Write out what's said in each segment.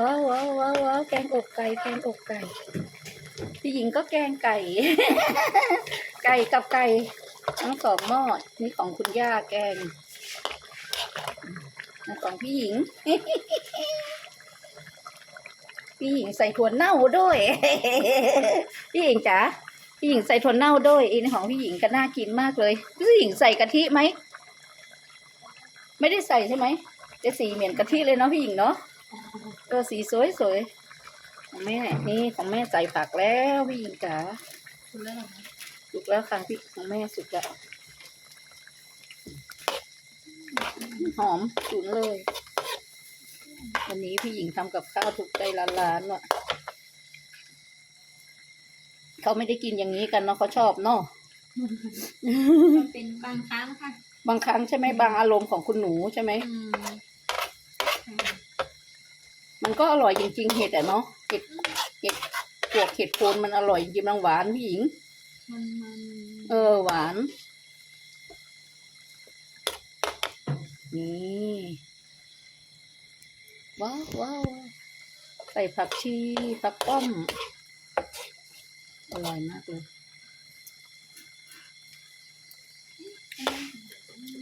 ว้าวว้าวว้าวแกงอกไก่แกงอกไก่พี่หญิงก็แกงไก่ ไก่กับไก่ทั้งสองหม้อนี่ของคุณย่าแกงนของพี่หญิง พี่หญิงใส่ถั่วเน่าด้วย พี่หญิงจ๋าพี่หญิงใส่ถั่วเน่าด้วยอันนี้ของพี่หญิงก็น่ากินมากเลย พี่หญิงใส่กะทิไหม ไม่ได้ใส่ใช่ไหมจะสีเหมือนกะทิเลยเนาะพี่หญิงเนาะ เออสีสวยสวยของแม่นี่ของแม่ใส่ผักแล้วพี่หญิงจ๋าคุณเลิกสุกแล้วค่ะพี่ของแม่สุกแล้วหอมฉุนเลย วันนี้พี่หญิงทำกับข้าวถูกใจร้านๆว่ะเขาไม่ได้กินอย่างนี้กันเนาะเขาชอบเนาะมันเป็นบางครั้งค่ะ บางครั้งใช่ไหมบางอารมณ์ของคุณหนูใช่ไหมอื มมันก็อร่อยจริง ๆ เห็ดอะเนาะเห็ดเห็ดพวกเห็ดโคนมันอร่อยจริงๆมันหวานพี่หญิง มันมันเออหวาน นี่ว้าวว้าวว้าวใส่ผักชีผักป้อม อร่อยมากเลย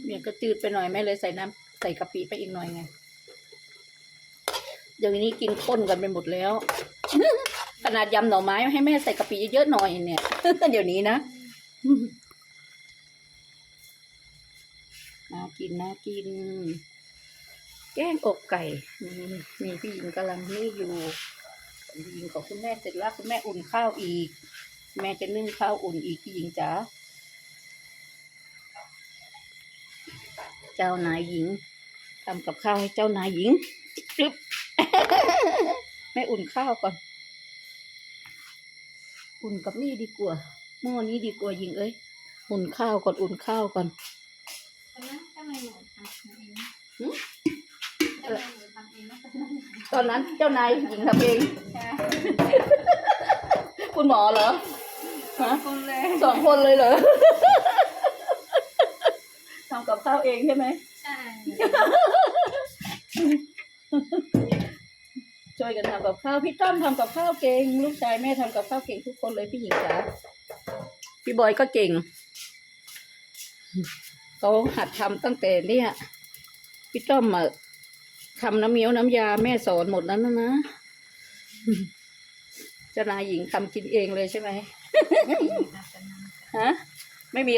เนี่ยก็จืดไปหน่อยแม่เลยใส่น้ำใส่กะปิไปอีกหน่อยไง เดี๋ยวนี้กินข้นกันไปหมดแล้ว ขนาดยำหน่อไม้ให้แม่ใส่กะปิเยอะๆหน่อยเนี่ย เดี๋ยวนี้นะน่ากินน่ากิน แกงอกไก่มีพี่หญิงกำลังนี่อยู่พี่หญิงของคุณแม่เสร็จแล้วคุณแม่อุ่นข้าวอีก แม่จะนึ่งข้าวอุ่นอีกพี่หญิงจ๋าเจ้านายหญิงทำกับข้าวให้เจ้านายหญิงจึ๊บ แม่อุ่นข้าวก่อน อุ่นกับนี่ดีกว่าหม้อนี้ดีกว่าหญิงเอ้ย อุ่นข้าวก่อนอุ่นข้าวก่อนตอนนั้นทำไมหนูทำเองหืมทำไมหนูทำเองนะตอนนั้นเจ้านายหญิงทำเอง ใช่คุณหมอเหรอฮะคนเลยสองคนเลยเหรอทำกับข้าวเองใช่ไหมใช่ กันทำกับข้าวพี่ต้อมทำกับข้าวเก่งลูกชายแม่ทำกับข้าวเก่งทุกคนเลยพี่หญิงจ๋าพี่บอยก็เก่งเขาหัดทำตั้งแต่เนี่ยพี่ต้อมอะทำน้ำเมี๊ยวน้ำยาแม่สอนหมดแล้วนะนะเจ้านายหญิงทำกินเองเลยใช่ไหมฮะ ไม่มี